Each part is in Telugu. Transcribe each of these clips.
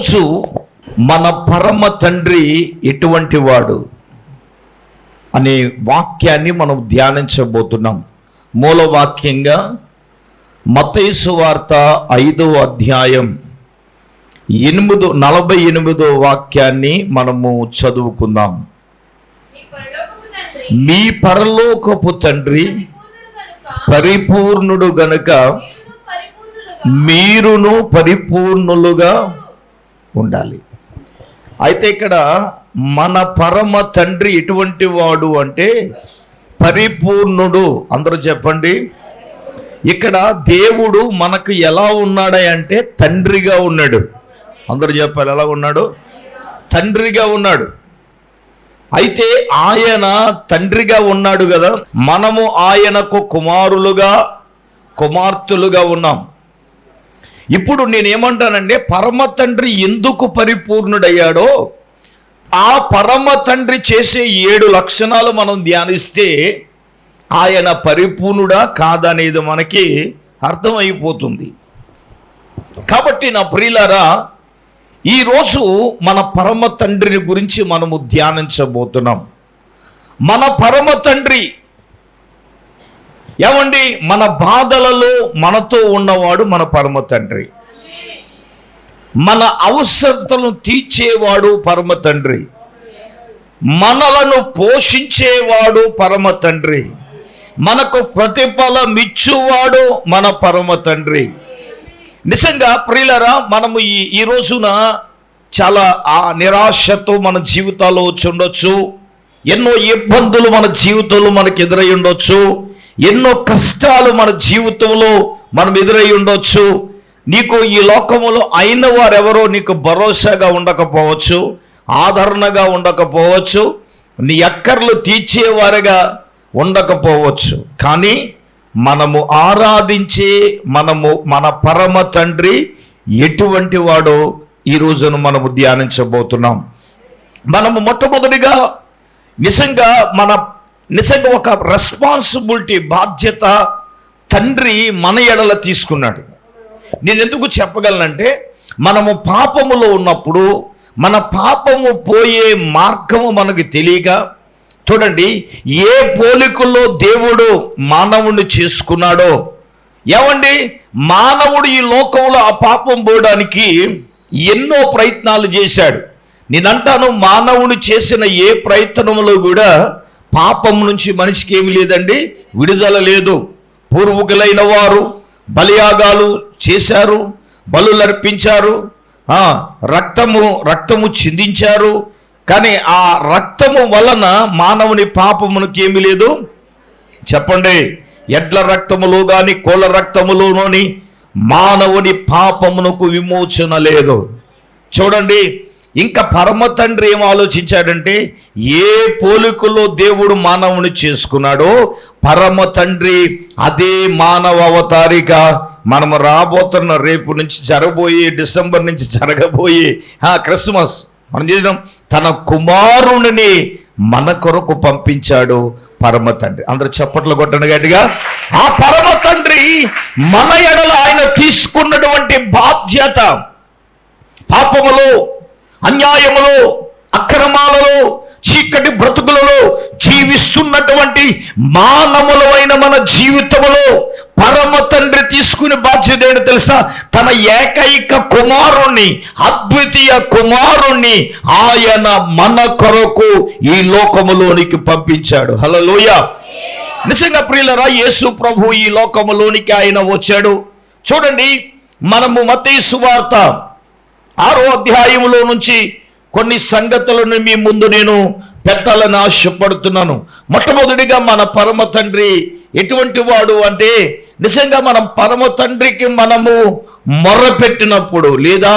ఈరోజు మన పరమ తండ్రి ఎటువంటి వాడు అనే వాక్యాన్ని మనం ధ్యానించబోతున్నాం. మూలవాక్యంగా మతైసు వార్త ఐదో అధ్యాయం ఎనిమిదో నలభై ఎనిమిదో వాక్యాన్ని మనము చదువుకుందాం. మీ పరలోకపు తండ్రి పరిపూర్ణుడు గనుక మీరును పరిపూర్ణులుగా ఉండాలి. అయితే ఇక్కడ మన పరమ తండ్రి ఎటువంటి వాడు అంటే పరిపూర్ణుడు. అందరూ చెప్పండి. ఇక్కడ దేవుడు మనకు ఎలా ఉన్నాడే అంటే తండ్రిగా ఉన్నాడు. అందరూ చెప్పాలి ఎలా ఉన్నాడు? తండ్రిగా ఉన్నాడు. అయితే ఆయన తండ్రిగా ఉన్నాడు కదా. మనము ఆయనకు కుమారులుగా కుమార్తెలుగా ఉన్నాం. ఇప్పుడు నేనేమంటానంటే పరమ తండ్రి ఎందుకు పరిపూర్ణుడయ్యాడో ఆ పరమ తండ్రి చేసే ఏడు లక్షణాలు మనం ధ్యానిస్తే ఆయన పరిపూర్ణుడా కాదనేది మనకి అర్థమైపోతుంది. కాబట్టి నా ప్రియులారా ఈరోజు మన పరమ తండ్రిని గురించి మనము ధ్యానించబోతున్నాం. మన పరమ తండ్రి ఏమండి? మన బాధలలో మనతో ఉన్నవాడు మన పరమ తండ్రి. మన అవసరతలను తీర్చేవాడు పరమ తండ్రి. మనలను పోషించేవాడు పరమ తండ్రి. మనకు ప్రతిఫలమిచ్చువాడు మన పరమ తండ్రి. నిజంగా ప్రియులరా మనము ఈ ఈ రోజున చాలా ఆ నిరాశతో మన జీవితాల్లో వచ్చి ఉండొచ్చు. ఎన్నో ఇబ్బందులు మన జీవితంలో మనకు ఎదురై ఉండొచ్చు. ఎన్నో కష్టాలు మన జీవితంలో మనం ఎదురై ఉండొచ్చు. నీకు ఈ లోకములో అయిన వారెవరో నీకు భరోసాగా ఉండకపోవచ్చు ఆదరణగా ఉండకపోవచ్చు నీ అక్కర్లు తీర్చేవారుగా ఉండకపోవచ్చు. కానీ మనము ఆరాధించే మనము మన పరమ తండ్రి ఎటువంటి వాడో ఈ రోజును మనము ధ్యానించబోతున్నాం. మనము మొట్టమొదటిగా నిజంగా మన నిజంగా ఒక రెస్పాన్సిబిలిటీ బాధ్యత తండ్రి మన ఎడల తీసుకున్నాడు. నేను ఎందుకు చెప్పగలనంటే మనము పాపములో ఉన్నప్పుడు మన పాపము పోయే మార్గము మనకు తెలియక చూడండి ఏ పోలికల్లో దేవుడు మానవుని చేసుకున్నాడో ఏమండి? మానవుడు ఈ లోకంలో ఆ పాపం పోవడానికి ఎన్నో ప్రయత్నాలు చేశాడు. నేనంటాను మానవుడు చేసిన ఏ ప్రయత్నంలో కూడా పాపం నుంచి మనిషికి ఏమి లేదండి. విడుదల లేదు. పూర్వకులైన వారు బలియాగాలు చేశారు. బలులర్పించారు. అర్పించారు రక్తము రక్తము చిందించారు. కానీ ఆ రక్తము వలన మానవుని పాపమునకి ఏమి లేదు. చెప్పండి. ఎడ్ల రక్తములో కానీ కోళ్ళ రక్తములోని మానవుని పాపమునకు విమోచన లేదు. చూడండి. ఇంకా పరమ తండ్రి ఏం ఆలోచించాడంటే ఏ పోలికలో దేవుడు మానవుని చేసుకున్నాడో పరమ తండ్రి అదే మానవ అవతారిగా మనం రాబోతున్న రేపు నుంచి జరగబోయే డిసెంబర్ నుంచి జరగబోయే ఆ క్రిస్మస్ మనం చేద్దాం. తన కుమారుని మన కొరకు పంపించాడు పరమ తండ్రి. అందరు చప్పట్లు కొట్టండి గట్టిగా. ఆ పరమ తండ్రి మన ఎడల ఆయన తీసుకున్నటువంటి బాధ్యత పాపములో అన్యాయములో అక్రమాలలో చీకటి బ్రతుకులలో జీవిస్తున్నటువంటి మానములమైన మన జీవితములో పరమ తండ్రి తీసుకునే బాధ్యత ఏంటో తెలుసా? తన ఏకైక కుమారుణ్ణి అద్వితీయ కుమారుణ్ణి ఆయన మన కొరకు ఈ లోకములోనికి పంపించాడు. హలోయ నిజంగా ప్రియులరా యేసు ప్రభు ఈ లోకములోనికి ఆయన వచ్చాడు. చూడండి మనము మతీ సువార్త ఆరో అధ్యాయములో నుంచి కొన్ని సంగతులను మీ ముందు నేను పెట్టాలని ఆశపడుతున్నాను. మొట్టమొదటిగా మన పరమ తండ్రి ఎటువంటి వాడు అంటే నిజంగా మనం పరమ తండ్రికి మనము మొర్రపెట్టినప్పుడు లేదా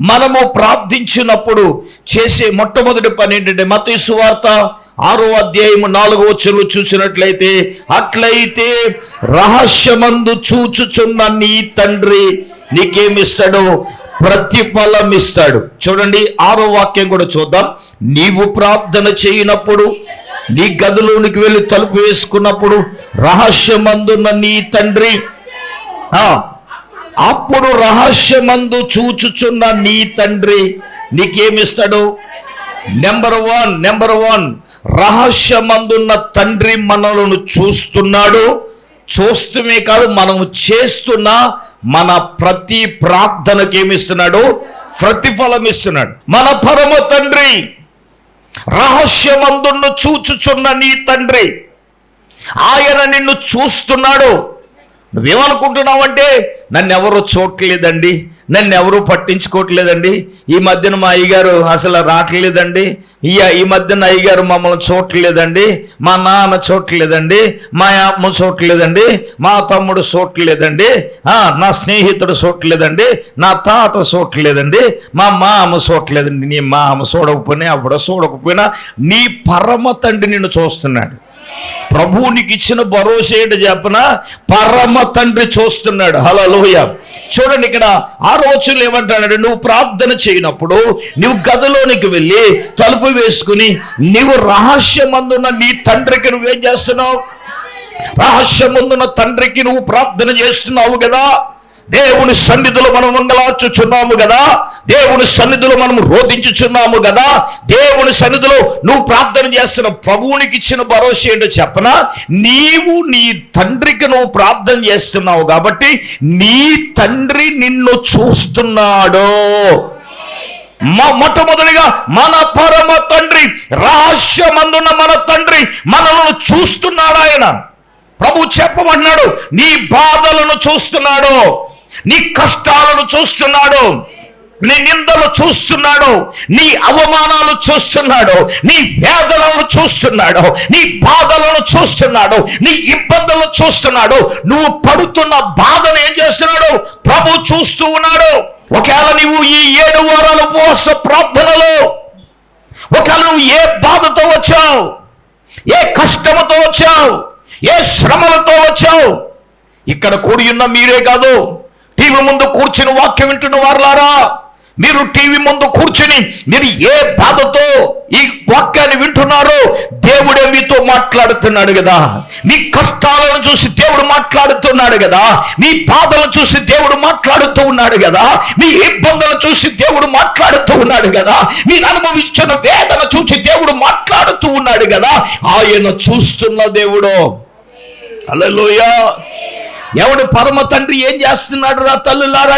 మనము ప్రార్థించినప్పుడు చేసే మొట్టమొదటి పని ఏంటంటే మత సువార్త ఆరో అధ్యాయము నాలుగో వచ్చులు చూసినట్లయితే అట్లయితే రహస్యమందు చూచుచున్న నీ తండ్రి నీకేమిస్తాడో? ప్రతిఫలం ఇస్తాడు చూడండి ఆరో వాక్యం కూడా చూద్దాం. నీవు ప్రార్థన చేయనప్పుడు నీ గదిలోనికి వెళ్ళి తలుపు వేసుకున్నప్పుడు రహస్యమందున్న నీ తండ్రి అప్పుడు రహస్యమందు చూచుచున్న నీ తండ్రి నీకేమిస్తాడు? నెంబర్ వన్ నెంబర్ వన్ రహస్యమందున్న తండ్రి మనలను చూస్తున్నాడు. చూస్తుమే కాదు మనము చేస్తున్న మన ప్రతి ప్రార్థనకి ఏమిస్తున్నాడు ప్రతిఫలం ఇస్తున్నాడు మన పరమ తండ్రి రహస్యమందును చూచుచున్న నీ తండ్రి ఆయన నిన్ను చూస్తున్నాడు. నువ్వేమనుకుంటున్నావంటే నన్ను ఎవరు చూడట్లేదండి నన్ను ఎవరు పట్టించుకోవట్లేదండి. ఈ మధ్యన మా అయ్యగారు అసలు రావట్లేదండి. ఈ ఈ మధ్యన అయ్యగారు మమ్మల్ని చూడట్లేదండి మా నాన్న చూడట్లేదండి మా అమ్మ చూడట్లేదండి మా తమ్ముడు చూడట్లేదండి నా స్నేహితుడు చూడట్లేదండి నా తాత చూడట్లేదండి మా మామ చూడట్లేదండి నీ మామ చూడకపోయినా అప్పుడు చూడకపోయినా నీ పరమ తండ్రి నిన్ను చూస్తున్నాడు. ప్రభువు నీకు ఇచ్చిన భరోసా ఏంటి చెప్పన? పరమ తండ్రి చూస్తున్నాడు. హలో లోయ చూడండి ఇక్కడ ఆ రోజులు ఏమంటాడు నువ్వు ప్రార్థన చేయనప్పుడు నువ్వు గదిలోనికి వెళ్ళి తలుపు వేసుకుని నీవు రహస్యమందున్న నీ తండ్రికి నువ్వేం చేస్తున్నావు? రహస్యమందున్న తండ్రికి నువ్వు ప్రార్థన చేస్తున్నావు కదా? దేవుని సన్నిధిలో మనం మంగళార్చుచున్నాము కదా. దేవుని సన్నిధిలో మనం రోధించుచున్నాము కదా. దేవుని సన్నిధిలో నువ్వు ప్రార్థన చేస్తున్న ప్రభువునికి ఇచ్చిన భరోసా ఏంటో చెప్పనా? నీవు నీ తండ్రికి నువ్వు ప్రార్థన చేస్తున్నావు కాబట్టి నీ తండ్రి నిన్ను చూస్తున్నాడు. మొట్టమొదటిగా మన పరమ తండ్రి రహస్యమందున్న మన తండ్రి మనలను చూస్తున్నాడు ఆయన. ప్రభు చెప్పమన్నాడు నీ బాధలను చూస్తున్నాడు. నీ కష్టాలను చూస్తున్నాడు నీ నిందలు చూస్తున్నాడు నీ అవమానాలు చూస్తున్నాడు నీ వేదనలు చూస్తున్నాడు నీ బాధలను చూస్తున్నాడు నీ ఇబ్బందులను చూస్తున్నాడు. నువ్వు పడుతున్న బాధను ఏం చేస్తున్నాడు? ప్రభు చూస్తూ ఉన్నాడు. ఒకవేళ నువ్వు ఈ ఏడు వారాల ఉపవాస ప్రార్థనలో ఒకవేళ నువ్వు ఏ బాధతో వచ్చావు ఏ కష్టముతో వచ్చావు ఏ శ్రమలతో వచ్చావు ఇక్కడ కూడి ఉన్న మీరే కాదు. టీవీ ముందు కూర్చుని వాక్యం వింటున్న వారులారా? మీరు టీవీ ముందు కూర్చుని మీరు ఏ బాధతో ఈ వాక్యాన్ని వింటున్నారో దేవుడే మీతో మాట్లాడుతున్నాడు కదా. మీ కష్టాలను చూసి దేవుడు మాట్లాడుతున్నాడు కదా. మీ బాధలను చూసి దేవుడు మాట్లాడుతూ ఉన్నాడు కదా. మీ ఇబ్బందులను చూసి దేవుడు మాట్లాడుతూ ఉన్నాడు కదా. మీరు అనుభవించిన వేదన చూసి దేవుడు మాట్లాడుతూ ఉన్నాడు కదా. ఆయన చూస్తున్న దేవుడు. హల్లెలూయా ఎవడు పరమ తండ్రి ఏం చేస్తున్నాడు రా తల్లులారా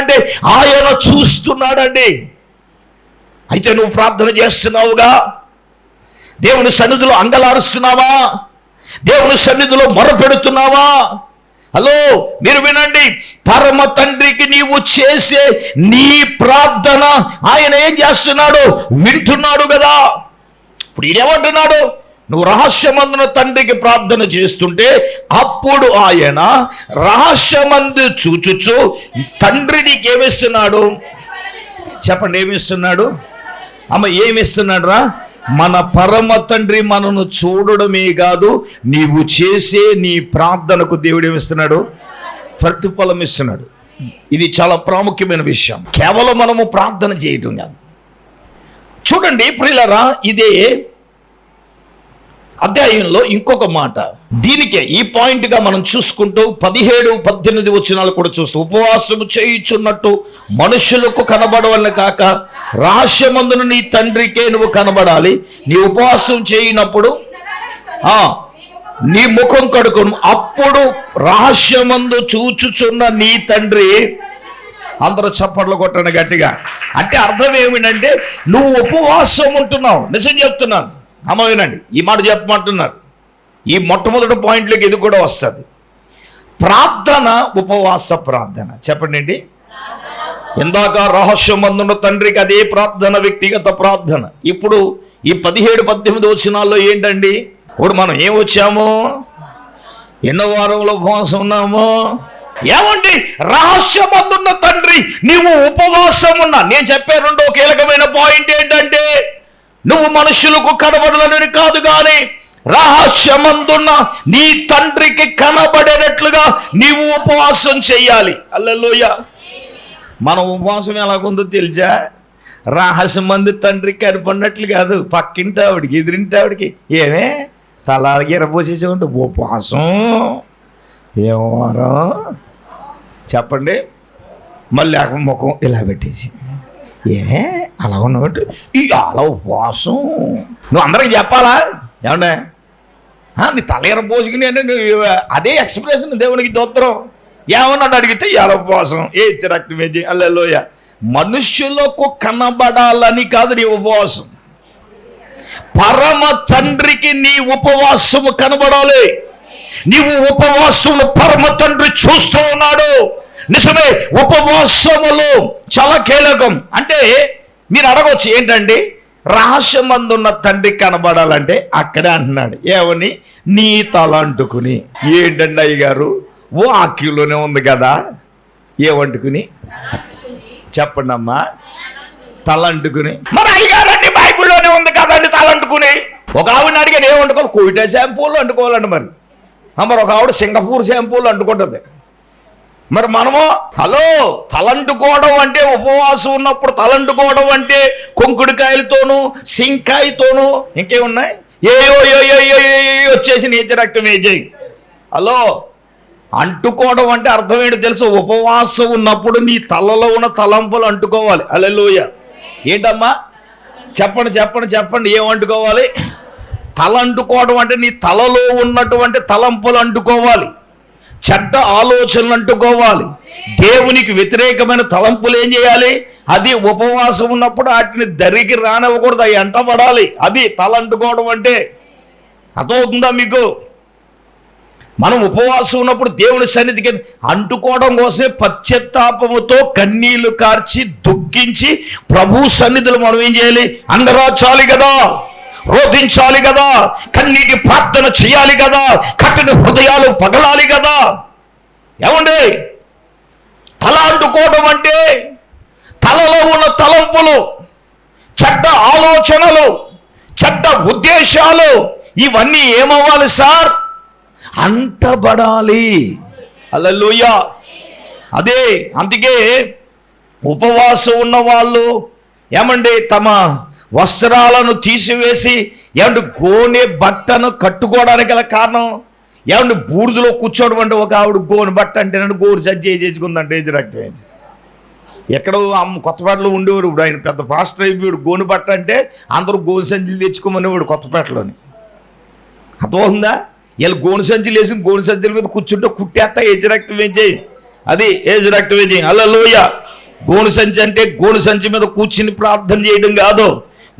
ఆయన చూస్తున్నాడండి. అయితే నువ్వు ప్రార్థన చేస్తున్నావుగా? దేవుని సన్నిధిలో అంగలారుస్తున్నావా? దేవుని సన్నిధిలో మొరపెడుతున్నావా? హలో మీరు వినండి. పరమ తండ్రికి నీవు చేసే నీ ప్రార్థన ఆయన ఏం చేస్తున్నాడు? వింటున్నాడు కదా. ఇప్పుడు ఈయనేమంటున్నాడు? నువ్వు రహస్యమందున తండ్రికి ప్రార్థన చేస్తుంటే అప్పుడు ఆయన రహస్యమందు చూచుచు తండ్రి నీకేమిస్తున్నాడు? చెప్పండి ఏమిస్తున్నాడు? అమ్మ ఏమిస్తున్నాడు రా మన పరమ తండ్రి మనను చూడడమే కాదు నీవు చేసే నీ ప్రార్థనకు దేవుడు ఏమిస్తున్నాడు? ప్రతిఫలం ఇస్తున్నాడు. ఇది చాలా ప్రాముఖ్యమైన విషయం. కేవలం మనము ప్రార్థన చేయటం కాదు. చూడండి ప్రియులరా ఇదే అధ్యాయంలో ఇంకొక మాట. దీనికే ఈ పాయింట్గా మనం చూసుకుంటూ పదిహేడు పద్దెనిమిది వచనాలు కూడా చూస్తూ ఉపవాసము చేయుచున్నట్టు మనుషులకు కనబడవలన కాక రహస్యమందును నీ తండ్రికే నువ్వు కనబడాలి. నీ ఉపవాసం చేయనప్పుడు ఆ నీ ముఖం కడుకును. అప్పుడు రహస్యమందు చూచుచున్న నీ తండ్రి అందరూ చప్పట్లు కొట్టండి గట్టిగా. అంటే అర్థం ఏమిటంటే నువ్వు ఉపవాసం ఉంటున్నావు. నిజం చెప్తున్నాను. అమ్మ వినండి ఈ మాట చెప్పమంటున్నారు. ఈ మొట్టమొదటి పాయింట్లోకి ఇది కూడా వస్తుంది. ప్రార్థన ఉపవాస ప్రార్థన. చెప్పండి అండి. ఇందాక రహస్యమందున్న తండ్రికి అదే ప్రార్థన వ్యక్తిగత ప్రార్థన. ఇప్పుడు ఈ పదిహేడు పద్దెనిమిది వచనాల్లో ఏంటండి? ఇప్పుడు మనం ఏం వచ్చాము? ఎన్నో వారంలో ఉపవాసం ఉన్నాము. ఏమండి? రహస్యమందున్న తండ్రి నీవు ఉపవాసం ఉన్నా. నేను చెప్పే రెండో కీలకమైన పాయింట్ ఏంటంటే నువ్వు మనుషులకు కనబడదని కాదు కానీ రహస్యమందున్న నీ తండ్రికి కనబడేటట్లుగా నీవు ఉపవాసం చేయాలి అల్లెలోయ మన ఉపవాసం ఎలాగుందో తెలుసా? రహస్యం మంది తండ్రికి కనపడినట్లు కాదు. పక్కింటి ఆవిడికి ఎదిరింటి ఆవిడికి. ఏమే? తలాలకి ఎరపోసేసి ఉంటే ఉపవాసం. ఏమారం చెప్పండి. మళ్ళీ ముఖం ఇలా పెట్టేసి. ఏ అలా ఉన్నట్టు ఈ అలా ఉపవాసం. నువ్వు అందరికి చెప్పాలా? ఏమండే? నీ తల పోసుకుని అంటే నువ్వు అదే ఎక్స్ప్రెషన్ దేవునికి దోత్రం ఏమన్నాడు అడిగితే ఇలా ఉపవాసం. ఏ రక్తం ఏజి అల్లెలోయ మనుష్యులకు కనబడాలని కాదు నీ ఉపవాసం. పరమ తండ్రికి నీ ఉపవాసము కనబడాలి. నీవు ఉపవాసమును పరమ తండ్రి చూస్తూ ఉన్నాడు. నిజమే ఉపవాసములు చాలా కీలకం. అంటే మీరు అడగవచ్చు ఏంటండి? రహస్యమందున్న తండ్రి కనబడాలంటే అక్కడే అంటున్నాడు. ఏమని? నీ తల అంటుకుని. ఏంటండి అయ్యగారు? ఓ ఆక్యూలోనే ఉంది కదా? ఏమంటుకుని చెప్పండి అమ్మా. తల అంటుకుని. మరి అయ్యగారండి బైబిల్లోనే ఉంది కదండి తల అంటుకుని? ఒక ఆవిడని అడిగాను ఏం వండుకోవాలి కోవిటా షాంపూలు అంటుకోవాలండి మరి. మరి ఒక ఆవిడ సింగపూర్ షాంపూలు అంటుకుంటుంది. మరి మనము హలో తలంటుకోవడం అంటే ఉపవాసం ఉన్నప్పుడు తలంటుకోవడం అంటే కొంకుడికాయలతోనూ సింకాయతోనూ ఇంకేమున్నాయి? ఏయో ఏ ఏ ఏ వచ్చేసి నీచ రక్తం వేజేయి హలో అంటుకోవడం అంటే అర్థం ఏంటో తెలుసు? ఉపవాసం ఉన్నప్పుడు నీ తలలో ఉన్న తలంపులు అంటుకోవాలి. అలెలుయ ఏంటమ్మా? చెప్పండి చెప్పండి చెప్పండి ఏం అంటుకోవాలి? తల అంటుకోవడం అంటే నీ తలలో ఉన్నటువంటి తలంపులు అంటుకోవాలి. చెడ్డ ఆలోచనలు అంటుకోవాలి. దేవునికి వ్యతిరేకమైన తలంపులు ఏం చేయాలి? అది ఉపవాసం ఉన్నప్పుడు వాటిని దరికి రానివ్వకూడదు అవి అంటబడాలి అది తల అంటుకోవడం అంటే అర్థమవుతుందా మీకు? మనం ఉపవాసం ఉన్నప్పుడు దేవుని సన్నిధికి అంటుకోవడం కోసమే పశ్చత్తాపముతో కన్నీళ్ళు కార్చి దుఃఖించి ప్రభు సన్నిధులు మనం ఏం చేయాలి? అంగరాచాలి కదా. రోధించాలి కదా కన్నీటి ప్రార్థన చేయాలి కదా కఠిన హృదయాలు పగలాలి కదా ఏమండి? తల అంటుకోవడం అంటే తలలో ఉన్న తలంపులు చెడ్డ ఆలోచనలు చెడ్డ ఉద్దేశాలు ఇవన్నీ ఏమవ్వాలి సార్? అంటబడాలి. అల్లెలుయ అదే అందుకే ఉపవాసం ఉన్న వాళ్ళు ఏమండి? తమ వస్త్రాలను తీసివేసి ఏమంటే గోనె బట్టను కట్టుకోవడానికి గల కారణం? ఏమంటే బూడిదలో కూర్చోవడం అంటే ఒక ఆవిడ గోనె బట్ట అంటే నన్ను గోరు సజ్జ చేసుకుందంటే ఇది రక్తం ఎక్కడో అమ్మ కొత్తపేటలో ఉండేవాడు ఇప్పుడు ఆయన పెద్ద పాస్టర్ అయిపోయాడు. గోను బట్ట అంటే అందరూ గోను సంచులు తెచ్చుకోమనేవాడు కొత్తపేటలోని అర్థమవుతుందా? వీళ్ళు గోను సంచులు వేసి గోను సంచుల మీద కూర్చుంటే కుట్టేస్తా ఏజ్ రక్తం ఏం చేయి? అది ఏజ్ రక్తం ఏం చేయి? అల్లలోయ! గోను సంచి అంటే గోను సంచి మీద కూర్చుని ప్రార్థన చేయడం కాదు.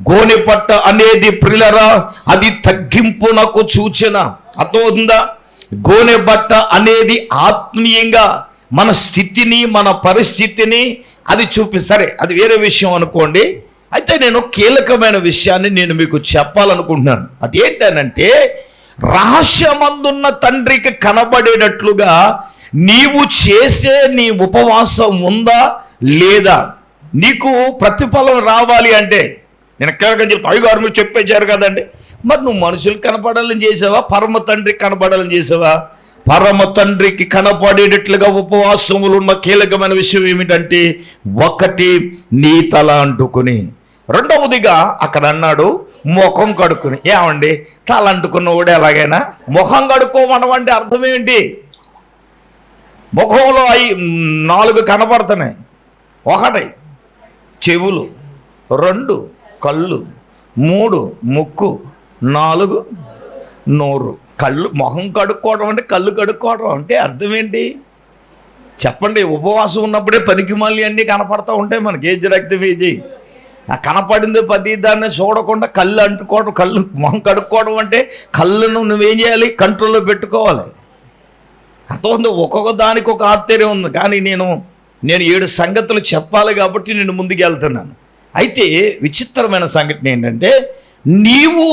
గోనె పట్ట అనేది ప్రిలరా అది తగ్గింపునకు సూచన. అర్థమవుతుందా? గోనె బట్ట అనేది ఆత్మీయంగా మన స్థితిని మన పరిస్థితిని అది చూపి సరే అది వేరే విషయం అనుకోండి. అయితే నేను కీలకమైన విషయాన్ని నేను మీకు చెప్పాలనుకుంటున్నాను. అదేంటనంటే రహస్యమందున్న తండ్రికి కనబడేటట్లుగా నీవు చేసే నీ ఉపవాసం ఉందా లేదా? నీకు ప్రతిఫలం రావాలి అంటే నేను కనుక చెప్తా అయ్యగారు మీరు చెప్పేశారు కదండి. మరి నువ్వు మనుషులు కనపడాలని చేసావా? పరమ తండ్రికి కనపడాలని చేసావా? పరమ తండ్రికి కనపడేటట్లుగా ఉపవాసములు ఉన్న కీలకమైన విషయం ఏమిటంటే ఒకటి నీ తల అంటుకుని రెండవదిగా అక్కడ అన్నాడు ముఖం కడుక్కుని. ఏమండి? తల అంటుకున్నవాడు ఎలాగైనా ముఖం కడుక్కోమనం అంటే అర్థం ఏంటి? ముఖంలో అయి నాలుగు కనపడుతున్నాయి. ఒకటి చెవులు రెండు కళ్ళు మూడు ముక్కు నాలుగు నోరు. కళ్ళు మొహం కడుక్కోవడం అంటే కళ్ళు కడుక్కోవడం అంటే అర్థం ఏంటి చెప్పండి ఉపవాసం ఉన్నప్పుడే పనికి మళ్ళీ అన్నీ కనపడతా ఉంటాయి మనకి. ఏజ్ రక్త వేజి? ఆ కనపడింది పది దాన్ని చూడకుండా కళ్ళు అంటుకోవడం కళ్ళు మొహం కడుక్కోవడం అంటే కళ్ళను నువ్వేం చేయాలి? కంట్రోల్లో పెట్టుకోవాలి. అర్థం ఒక్కొక్క దానికి ఒక ఆశ్చర్యం ఉంది. కానీ నేను నేను ఏడు సంగతులు చెప్పాలి కాబట్టి నేను ముందుకు వెళ్తున్నాను అయితే విచిత్రమైన సంఘటన ఏంటంటే నీవు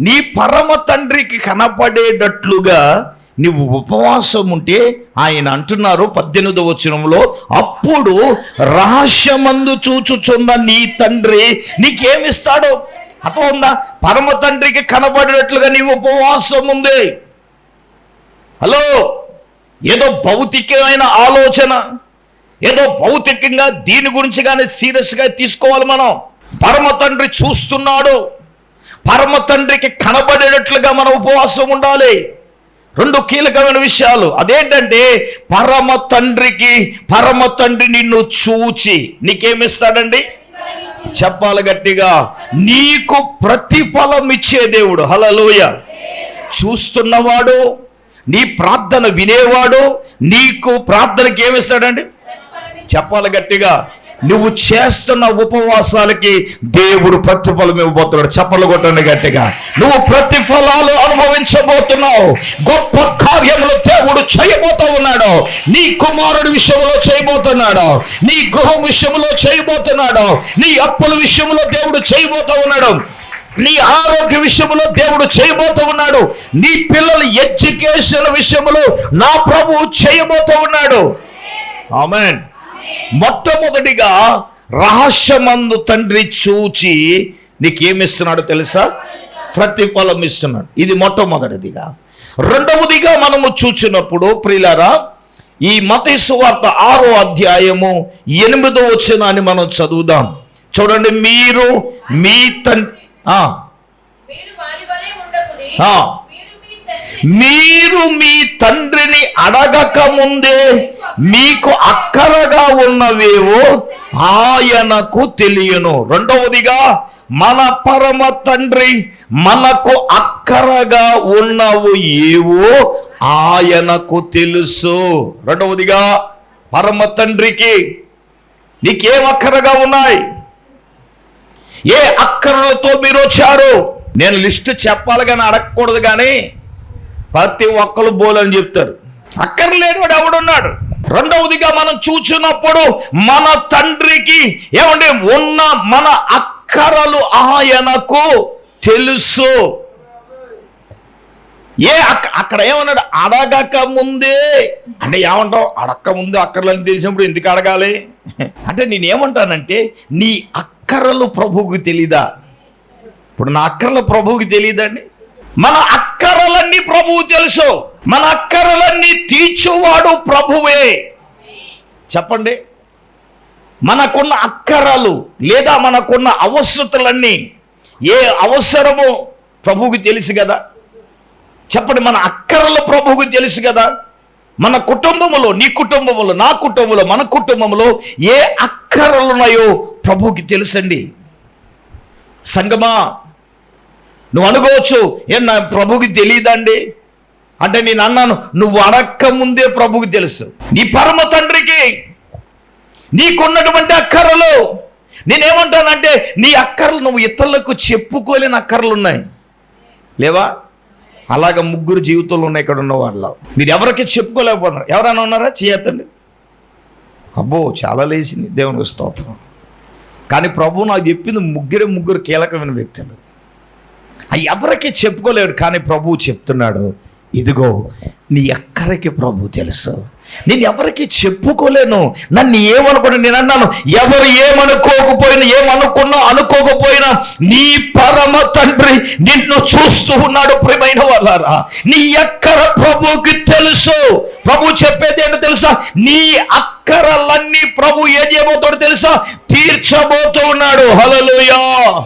నీ పరమ తండ్రికి కనపడేటట్లుగా నీవు ఉపవాసం ఉంటే ఆయన అంటున్నారు పద్దెనిమిది వచనంలో అప్పుడు రహస్యమందు చూచుచున్న నీ తండ్రి నీకేమిస్తాడో? అర్థం ఉందా? పరమ తండ్రికి కనబడేటట్లుగా నీ ఉపవాసం ఉంది. హలో? ఏదో భౌతికమైన ఆలోచన. ఏదో భౌతికంగా దీని గురించి కానీ సీరియస్గా తీసుకోవాలి మనం. పరమ తండ్రి చూస్తున్నాడు. పరమ తండ్రికి కనబడేటట్లుగా మన ఉపవాసం ఉండాలి. రెండు కీలకమైన విషయాలు. అదేంటంటే పరమ తండ్రికి పరమ తండ్రి నిన్ను చూచి. నీకేమిస్తాడండి? చెప్పాలి గట్టిగా. నీకు ప్రతిఫలం ఇచ్చే దేవుడు. హలలోయ చూస్తున్నవాడు నీ ప్రార్థన వినేవాడు నీకు ప్రార్థనకి ఏమిస్తాడండి? చెప్పాలి గట్టిగా. నువ్వు చేస్తున్న ఉపవాసాలకి దేవుడు ప్రతిఫలం ఇవ్వబోతున్నాడు. చెప్పలు కొట్టండి గట్టిగా. నువ్వు ప్రతిఫలాలు అనుభవించబోతున్నావు. గొప్ప కార్యములు దేవుడు చేయబోతూ ఉన్నాడు. నీ కుమారుడి విషయంలో చేయబోతున్నాడు. నీ గృహం విషయంలో చేయబోతున్నాడు. నీ అప్పుల విషయంలో దేవుడు చేయబోతూ ఉన్నాడు. నీ ఆరోగ్య విషయంలో దేవుడు చేయబోతూ ఉన్నాడు. నీ పిల్లల ఎడ్యుకేషన్ విషయంలో నా ప్రభువు చేయబోతూ ఉన్నాడు. ఆమెన్. మొట్టమొదటిగా రహస్యమందు తండ్రి చూచి నీకేమిస్తున్నాడు తెలుసా? ప్రతిఫలం ఇస్తున్నాడు. ఇది మొట్టమొదటిదిగా. రెండవదిగా మనము చూచినప్పుడు ప్రియులారా ఈ మతేసు వార్త ఆరో అధ్యాయము ఎనిమిదో వచ్చినాన్ని మనం చదువుదాం. చూడండి. మీరు మీ తండ్రి మీరు మీ తండ్రిని అడగక ముందే మీకు అక్కరగా ఉన్నవేవో ఆయనకు తెలియను. రెండవదిగా మన పరమ తండ్రి మనకు అక్కరగా ఉన్నవు ఏవో ఆయనకు తెలుసు. రెండవదిగా పరమ తండ్రికి నీకేం అక్కరగా ఉన్నాయి? ఏ అక్కరలతో మీరు వచ్చారు? నేను లిస్టు చెప్పాలి కానీ అడగకూడదు కానీ ప్రతి ఒక్కరు బోలని చెప్తారు. అక్కర్లేని వాడు ఎవడున్నాడు? రెండవదిగా మనం చూచినప్పుడు మన తండ్రికి ఏమంటే ఉన్న మన అక్కరలు ఆయనకు తెలుసు. ఏ అక్క- అక్కడ ఏమన్నాడు? అడగక ముందే. అంటే ఏమంటావు? అడక్క ముందు అక్కర్లని తెలిసినప్పుడు ఎందుకు అడగాలి? అంటే నేనేమంటానంటే నీ అక్కరలు ప్రభువుకి తెలీదా? ఇప్పుడు నా అక్కర్ల ప్రభువుకి తెలియదండి మన అక్కరలన్నీ ప్రభువు తెలుసు. మన అక్కరలన్నీ తీర్చువాడు ప్రభువే. చెప్పండి. మనకున్న అక్కరలు లేదా మనకున్న అవసరతలన్నీ ఏ అవసరమో ప్రభువుకి తెలుసు కదా. చెప్పండి మన అక్కరలు ప్రభువుకి తెలుసు కదా. మన కుటుంబములో నీ కుటుంబములో నా కుటుంబంలో మన కుటుంబంలో ఏ అక్కరలు ఉన్నాయో ప్రభువుకి తెలుసండి. సంగమా నువ్వు అనుకోవచ్చు ఏం నా ప్రభుకి తెలియదండి అంటే నేను అన్నాను నువ్వు అడక్క ముందే ప్రభుకి తెలుసు. నీ పరమ తండ్రికి నీకున్నటువంటి అక్కరలు నేనేమంటానంటే నీ అక్కర్లు నువ్వు ఇతరులకు చెప్పుకోలేని అక్కర్లు ఉన్నాయి. లేవా? అలాగ ముగ్గురు జీవితంలో ఉన్నాయి ఇక్కడ ఉన్న వాళ్ళ. మీరు ఎవరికి చెప్పుకోలేకపోతున్నారు? ఎవరైనా ఉన్నారా? చేయొద్దండి. అబ్బో చాలా లేచింది దేవునికి స్తోత్రం. కానీ ప్రభు నాకు చెప్పింది ముగ్గురే ముగ్గురు కీలకమైన వ్యక్తులు. అవి ఎవరికి చెప్పుకోలేడు కానీ ప్రభువు చెప్తున్నాడు ఇదిగో నీ ఎక్కడికి ప్రభు తెలుసు. నేను ఎవరికి చెప్పుకోలేను నన్ను ఏమనుకున్నా నేను అన్నాను ఎవరు ఏమనుకోకపోయినా ఏమనుకున్నా అనుకోకపోయినా నీ పరమ తండ్రి నిన్ను చూస్తూ ఉన్నాడు ప్రియమైన వాళ్ళారా. నీ ఎక్కడ ప్రభువుకి తెలుసు. ప్రభు చెప్పేది ఏంటో తెలుసా? నీ అక్కరలన్నీ ప్రభు ఏం చేయబోతాడు తెలుసా? తీర్చబోతూ ఉన్నాడు. హలలుయా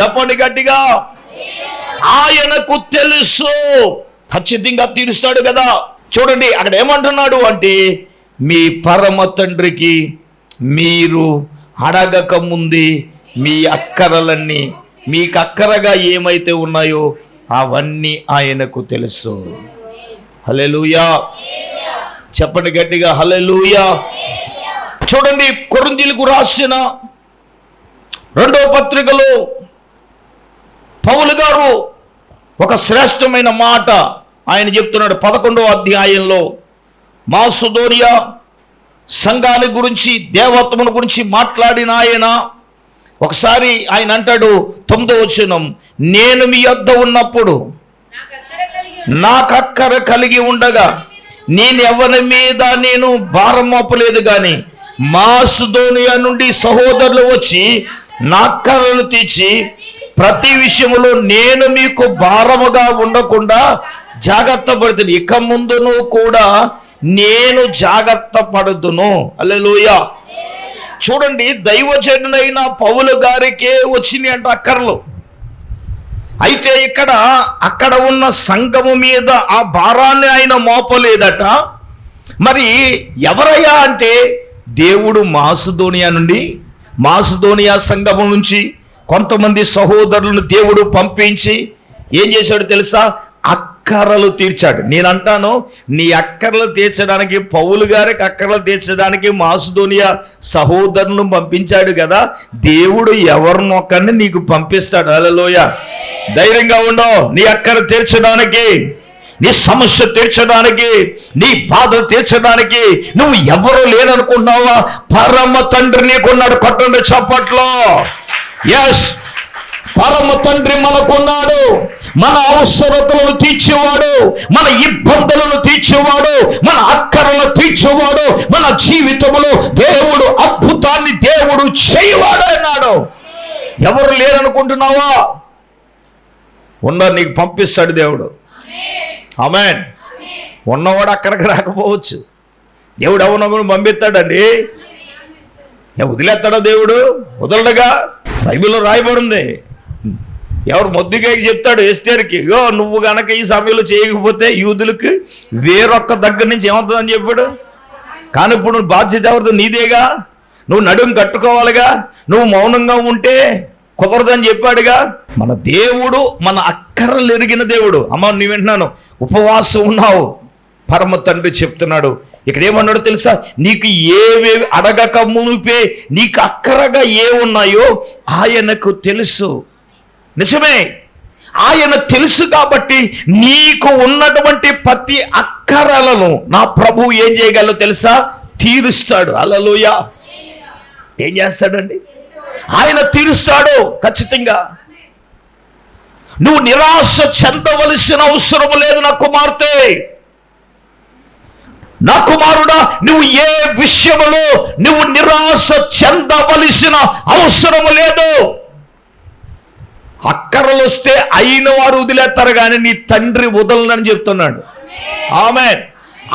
చెప్పండి గట్టిగా. ఆయనకు తెలుసు. ఖచ్చితంగా తీరుస్తాడు కదా. చూడండి అక్కడ ఏమంటున్నాడు అంటే మీ పరమ తండ్రికి మీరు అడగక ముందే మీ అక్కరలన్నీ మీకు అక్కరగా ఏమైతే ఉన్నాయో అవన్నీ ఆయనకు తెలుసు. హలెలుయా చెప్పండి గట్టిగా హలెలుయా చూడండి కొరంజీలకు రాసిన రెండో పత్రికలో పౌలు గారు ఒక శ్రేష్టమైన మాట ఆయన చెప్తున్నాడు పదకొండవ అధ్యాయంలో. మా సుదోరియా సంఘాన్ని గురించి దేవత్వమును గురించి మాట్లాడిన ఆయన. ఒకసారి ఆయన అంటాడు తొమ్మిదో వచ్చినం నేను మీ వద్ద ఉన్నప్పుడు నాకు అక్కర కలిగి నాకక్కర కలిగి ఉండగా నేను ఎవరి మీద నేను భారం మోపలేదు కానీ మాసుదోనియా నుండి సహోదరులు వచ్చి నాక్కరలు తీర్చి ప్రతి విషయంలో నేను మీకు భారముగా ఉండకుండా జాగ్రత్త పడుతుంది ఇక ముందును కూడా నేను జాగ్రత్త పడుదును. అల్లెలుయా చూడండి దైవజనుడైన పౌలు గారికే వచ్చింది అంట అక్కర్లు. అయితే ఇక్కడ అక్కడ ఉన్న సంఘము మీద ఆ భారాన్ని ఆయన మోపలేదట. మరి ఎవరయ్యా అంటే దేవుడు మాసుధోనియా నుండి మాసుధోనియా సంఘము నుంచి కొంతమంది సహోదరులను దేవుడు పంపించి ఏం చేశాడు తెలుసా? అక్కరలు తీర్చాడు. నేను అంటాను నీ అక్కర్లు తీర్చడానికి పౌలు గారికి అక్కర్లు తీర్చడానికి మాసుదోనియా సహోదరులను పంపించాడు కదా దేవుడు ఎవరినొక్కరిని నీకు పంపిస్తాడు. అలలోయ ధైర్యంగా ఉండవు నీ అక్కర తీర్చడానికి నీ సమస్య తీర్చడానికి నీ బాధ తీర్చడానికి నువ్వు ఎవరు లేననుకుంటున్నావా పరమ తండ్రి నీకున్నాడు కొట్టండి చప్పట్లో. ఎస్ పరమ తండ్రి మనకున్నాడు. మన అవసరతలను తీర్చేవాడు మన ఇబ్బందులను తీర్చేవాడు మన అక్కరలను తీర్చేవాడు మన జీవితంలో దేవుడు అద్భుతాన్ని దేవుడు చేయవాడు అన్నాడు. ఎవరు లేరనుకుంటున్నావా? ఉన్న నీకు పంపిస్తాడు దేవుడు. ఆమెన్ ఉన్నవాడు అక్కడికి రాకపోవచ్చు. దేవుడు ఎవరినో పంపిస్తాడండి. వదిలేస్తాడా దేవుడు? వదలడుగా? బైబిల్లో రాయబడింది. ఎవరు మొద్దుగా చెప్తాడు ఎస్టేర్కి యో నువ్వు గనక ఈ సమయంలో చేయకపోతే యూదులకు వేరొక్క దగ్గర నుంచి ఏమవుతుందని చెప్పాడు? కానీ ఇప్పుడు నువ్వు బాధ్యత ఎవరితో నీదేగా? నువ్వు నడుం కట్టుకోవాలిగా? నువ్వు మౌనంగా ఉంటే కుదరదని చెప్పాడుగా? మన దేవుడు మన అక్కర్లు ఎరిగిన దేవుడు. అమ్మ నీ వింటున్నాను. ఉపవాసం ఉన్నావు. పరమ తండ్రి చెప్తున్నాడు ఇక్కడ ఏమన్నాడో తెలుసా? నీకు ఏవేవి అడగక మునిపే నీకు అక్కరగా ఏ ఉన్నాయో ఆయనకు తెలుసు. నిజమే. ఆయన తెలుసు కాబట్టి నీకు ఉన్నటువంటి ప్రతి అక్కరలను నా ప్రభు ఏం చేయగలరో తెలుసా? తీరుస్తాడు. అలలోయ ఏం చేస్తాడండి? ఆయన తీరుస్తాడు ఖచ్చితంగా. నువ్వు నిరాశ చెందవలసిన అవసరం లేదు నా కుమార్తె. నా కుమారుడా నువ్వు ఏ విషయములో నువ్వు నిరాశ చెందవలసిన అవసరం లేదు. అక్కరలు వస్తే అయిన వారు వదిలేస్తారు కానీ నీ తండ్రి వదలనని చెప్తున్నాడు. ఆమె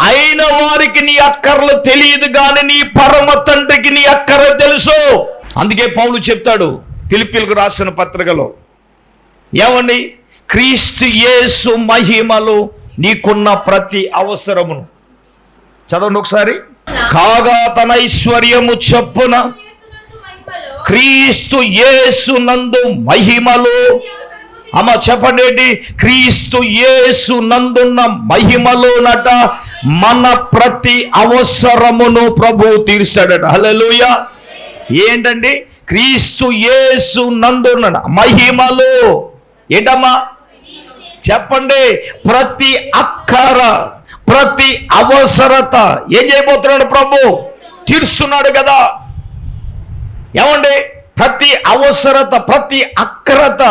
అయిన వారికి నీ అక్కర్లు తెలియదు కానీ నీ పరమ తండ్రికి నీ అక్కర తెలుసు. అందుకే పౌలు చెప్తాడు పిలిపిలకు రాసిన పత్రికలో. ఏమండి? క్రీస్తు యేసు మహిమలో నీకున్న ప్రతి అవసరమును. చదవండి ఒకసారి. కాగా తన ఐశ్వర్యము చొప్పున క్రీస్తు యేసు నందు మహిమలు. అమ్మ చెప్పండి ఏంటి? క్రీస్తు యేసు నందున్న మహిమలోనట మన ప్రతి అవసరమును ప్రభు తీర్చాడట. హల్లెలూయ. ఏంటండి? క్రీస్తు యేసు నందున్న మహిమలో. ఏంటమ్మా? చెప్పండి. ప్రతి అక్కర ప్రతి అవసరత. ఏం చేయబోతున్నాడు ప్రభు? తీరుస్తున్నాడు కదా. ఏమండి? ప్రతి అవసరత ప్రతి అక్రత.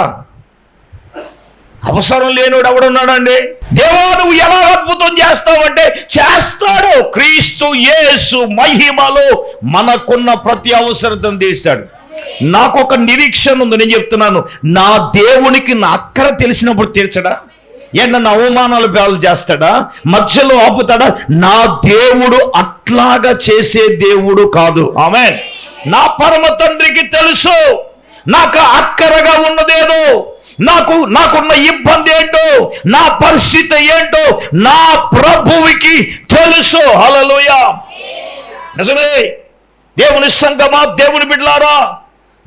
అవసరం లేనివాడు ఎవడున్నాడండి? దేవా నువ్వు ఎలా అద్భుతం చేస్తావంటే చేస్తాడు క్రీస్తు యేసు మహిమలో మనకున్న ప్రతి అవసరతను తీస్తాడు నాకు ఒక నిరీక్షణ ఉంది నేను చెప్తున్నాను. నా దేవునికి నా అక్కర తెలిసినప్పుడు తీర్చడా? ఏంటన్నా అవమానాలు పాలు చేస్తాడా? మధ్యలో ఆపుతాడా? నా దేవుడు అట్లాగా చేసే దేవుడు కాదు. ఆమె నా పరమ తండ్రికి తెలుసు. నాకు అక్కరగా ఉన్నదేదో? నాకు నాకున్న ఇబ్బంది ఏంటో? నా పరిస్థితి ఏంటో? నా ప్రభువికి తెలుసు. హల్లెలూయ. నిజమే. దేవుని సంగమా? దేవుని బిడ్లారా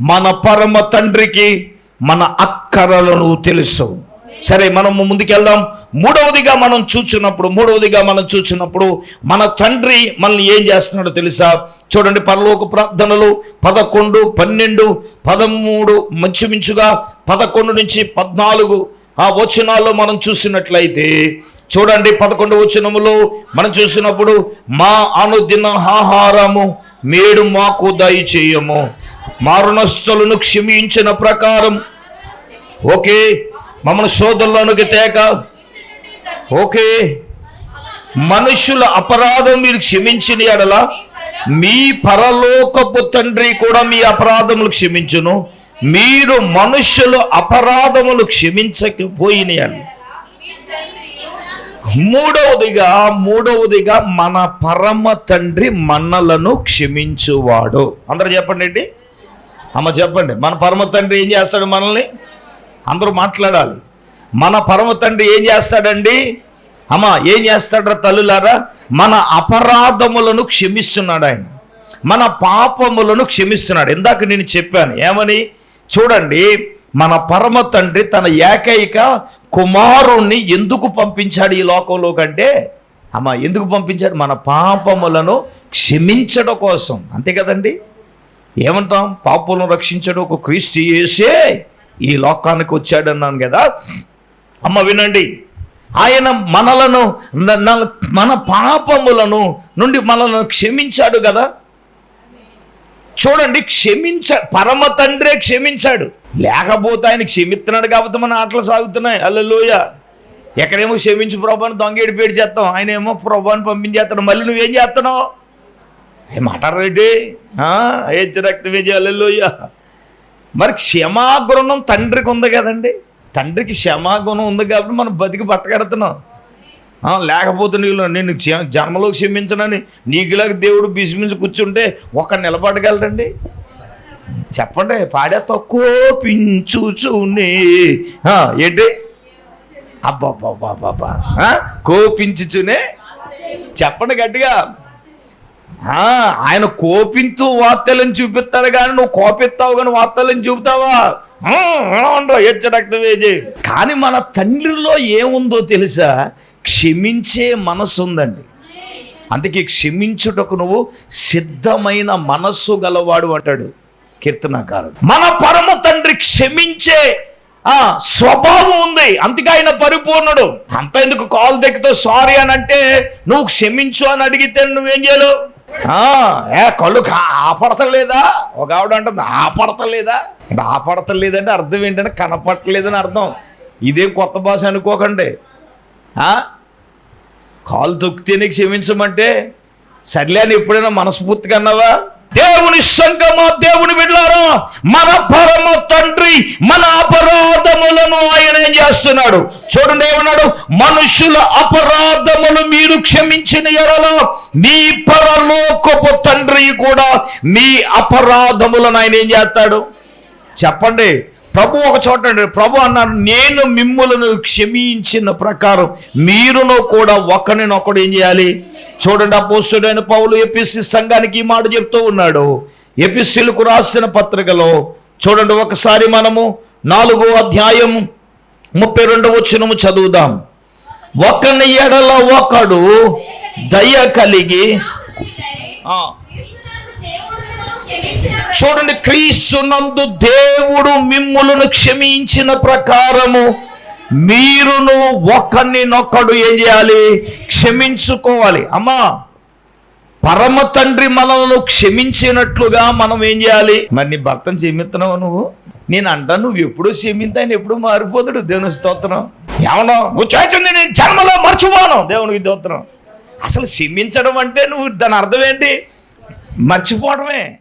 మన పరమ తండ్రికి మన అక్కరలను తెలుసు. సరే మనము ముందుకెళ్దాం. మూడవదిగా మనం చూచున్నప్పుడు మూడవదిగా మనం చూచినప్పుడు మన తండ్రి మనల్ని ఏం చేస్తున్నాడో తెలుసా? చూడండి పరలోక ప్రార్థనలు పదకొండు పన్నెండు పదమూడు మంచుమించుగా పదకొండు నుంచి పద్నాలుగు ఆ వచనాల్లో మనం చూసినట్లయితే చూడండి పదకొండు వచనములో మనం చూసినప్పుడు మా అనుదిన ఆహారము మేడు మాకు దయచేయము. మారుణస్థులను క్షమించిన ప్రకారం. ఓకే? మమ్మల్ని శోధంలోనికి తేక. ఓకే. మనుషుల అపరాధం మీరు క్షమించిన ఎడలా మీ పరలోకపు తండ్రి కూడా మీ అపరాధములు క్షమించును. మీరు మనుషుల అపరాధములు క్షమించకపోయిన మూడవదిగా మూడవదిగా మన పరమ తండ్రి మనలను క్షమించువాడు. అందరు చెప్పండి అమ్మ చెప్పండి. మన పరమ తండ్రి ఏం చేస్తాడు మనల్ని? అందరూ మాట్లాడాలి. మన పరమ తండ్రి ఏం చేస్తాడండి? అమ్మా ఏం చేస్తాడ్రా తల్లులారా? మన అపరాధములను క్షమిస్తున్నాడు ఆయన. మన పాపములను క్షమిస్తున్నాడు. ఇందాక నేను చెప్పాను ఏమని? చూడండి మన పరమ తండ్రి తన ఏకైక కుమారుణ్ణి ఎందుకు పంపించాడు ఈ లోకంలో కంటే? అమ్మ ఎందుకు పంపించాడు? మన పాపములను క్షమించడం కోసం. అంతే కదండి? ఏమంటాం? పాపలను రక్షించడం ఒక క్రీస్తు చేసే ఈ లోకానికి వచ్చాడన్నాను కదా. అమ్మ వినండి. ఆయన మనలను మన పాపములను నుండి మనలను క్షమించాడు కదా. చూడండి క్షమించ పరమ తండ్రే క్షమించాడు. లేకపోతే ఆయన క్షమిస్తున్నాడు కాబట్టి మన ఆటలు సాగుతున్నాయి. అల్లలోయ ఎక్కడేమో క్షమించు ప్రభాని దొంగేడి పేడి చేస్తాం. ఆయన ఏమో ప్రభాని పంపించేస్తాడు. మళ్ళీ నువ్వేం చేస్తున్నావు? ఏ మాట్లాడరేటి హెచ్చ రక్తమే అల్లెలోయ మరి క్షమాగుణం తండ్రికి ఉంది కదండి. తండ్రికి క్షమాగుణం ఉంది కాబట్టి మనం బతికి పట్టగడుతున్నాం లేకపోతే నీళ్ళు నేను జన్మలో క్షమించనని నీకులాగా దేవుడు బిసిమించి కూర్చుంటే ఒక నిలబడగలరండి? చెప్పండి పాడే తక్కువ పించుచునే. ఆ, ఏంటి? అబ్బాబ్బాబ్బాబ్బా కోపించుచునే. చెప్పండి గట్టిగా. ఆయన కోపించు వార్తలను చూపిస్తాడు కానీ నువ్వు కోపిస్తావు కానీ వార్తలను చూపుతావా? ఆ, కానీ మన తండ్రిలో ఏముందో తెలుసా? క్షమించే మనసు ఉందండి. అందుకే క్షమించుటకు నువ్వు సిద్ధమైన మనస్సు గలవాడు అంటాడు కీర్తనకారుడు. మన పరమ తండ్రి క్షమించే ఆ స్వభావం ఉంది. అందుకే ఆయన పరిపూర్ణుడు. అంత ఎందుకు కాలు దగ్గరతో సారీ అని అంటే నువ్వు క్షమించు అని అడిగితే నువ్వేం చేయలేవు? ఏ కళ్ళు ఆపడతలేదా? ఒక ఆవిడ అంటుంది ఆపడతలేదా? అంటే ఆపడతలేదంటే అర్థం ఏంటంటే కనపడలేదని అర్థం. ఇదేం కొత్త భాష అనుకోకండి. కాలు తొక్కితేనే క్షమించమంటే సర్లే అని ఎప్పుడైనా మనస్ఫూర్తిగా అన్నావా? దేవుని సంగమా దేవుని బిడ్డారా మన పరమ తండ్రి మన అపరాధములను ఆయన ఏం చేస్తున్నాడు? చూడండి ఏమన్నాడు? మనుషుల అపరాధములు మీరు క్షమించిన ఎడలో మీ పరలోకపు తండ్రి కూడా మీ అపరాధములను ఆయన ఏం చేస్తాడు? చెప్పండి. ప్రభు ఒక చోట ప్రభు అన్నారు నేను మిమ్ములను క్షమించిన ప్రకారం మీరును కూడా ఒకరినొకడు ఏం చేయాలి? చూడండి అపోస్తుడైన పౌలు ఎపిసి సంఘానికి ఈ మాట చెప్తూ ఉన్నాడు. ఎపిసిలకు రాసిన పత్రికలో చూడండి ఒకసారి మనము నాలుగో అధ్యాయం ముప్పై రెండవ వచ్చినము చదువుదాం. ఒకని ఎడల ఒకడు దయ కలిగి చూడండి క్రీస్తునందు దేవుడు మిమ్ములను క్షమించిన ప్రకారము మీరును ఒకరినొకడు ఏం చేయాలి? క్షమించుకోవాలి. అమ్మా పరమ తండ్రి మనలను క్షమించినట్లుగా మనం ఏం చేయాలి? మరి నీ భర్తను క్షమిస్తున్నావు నువ్వు? నేను అంటా నువ్వు ఎప్పుడు క్షమింతా ఆయన ఎప్పుడు మారిపోతాడు. దేవుని స్తోత్రం. ఏమన్నా నువ్వు చేసింది నేను జన్మలో మర్చిపోను. దేవునికి స్తోత్రం. అసలు క్షమించడం అంటే నువ్వు దాని అర్థం ఏంటి? మర్చిపోవడమే.